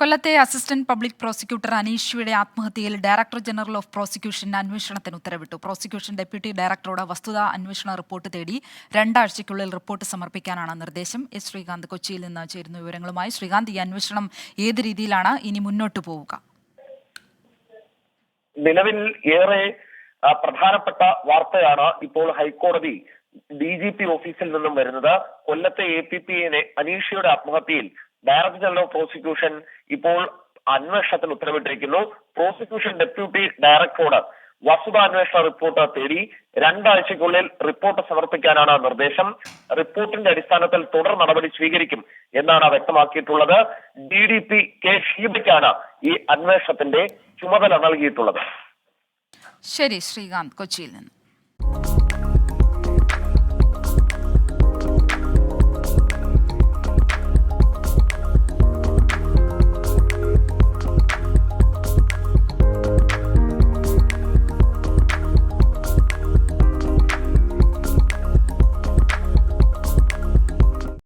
കൊല്ലത്തെ assistant public prosecutor അനീഷയുടെ ആത്മഹത്യയിൽ ഡയറക്ടർ ജനറൽ ഓഫ് പ്രോസിക്യൂഷൻ അന്വേഷണത്തിന് ഉത്തരവിട്ടു. പ്രോസിക്യൂഷൻ ഡെപ്യൂട്ടി ഡയറക്ടറോട് വസ്തുതാ അന്വേഷണ റിപ്പോർട്ട് തേടി രണ്ടാഴ്ചയ്ക്കുള്ളിൽ റിപ്പോർട്ട് സമർപ്പിക്കാനാണ് നിർദ്ദേശം. എസ് ശ്രീകാന്ത് കൊച്ചിയിൽ നിന്ന് ചേരുന്ന വിവരങ്ങളുമായി ശ്രീകാന്ത് ഈ അന്വേഷണം ഏത് രീതിയിലാണ്? ഇനി മുന്നോട്ട് പോവുക. നിലവിൽ ഏറെ പ്രധാനപ്പെട്ട വാർത്തയാണ് ഇപ്പോൾ ഹൈക്കോടതി ഡി ജി പി ഓഫീസിൽ നിന്നും വരുന്നത്. കൊല്ലത്തെ എ പി പി അനീഷയുടെ ആത്മഹത്യയിൽ ഡയറക്ടർ ജനറൽ ഓഫ് പ്രോസിക്യൂഷൻ ഇപ്പോൾ അന്വേഷണത്തിന് ഉത്തരവിട്ടിരിക്കുന്നു. പ്രോസിക്യൂഷൻ ഡെപ്യൂട്ടി ഡയറക്ടറോട് വസ്തുതാന്വേഷണ റിപ്പോർട്ട് തേടി രണ്ടാഴ്ചയ്ക്കുള്ളിൽ റിപ്പോർട്ട് സമർപ്പിക്കാനാണ് നിർദ്ദേശം. റിപ്പോർട്ടിന്റെ അടിസ്ഥാനത്തിൽ തുടർ നടപടി സ്വീകരിക്കും എന്നാണ് വ്യക്തമാക്കിയിട്ടുള്ളത്. ഡി ഡി പി കെ ഷീബയ്ക്കാണ് ഈ അന്വേഷണത്തിന്റെ ചുമതല നൽകിയിട്ടുള്ളത്. ശരി ശ്രീകാന്ത് കൊച്ചിയിൽ നിന്ന്.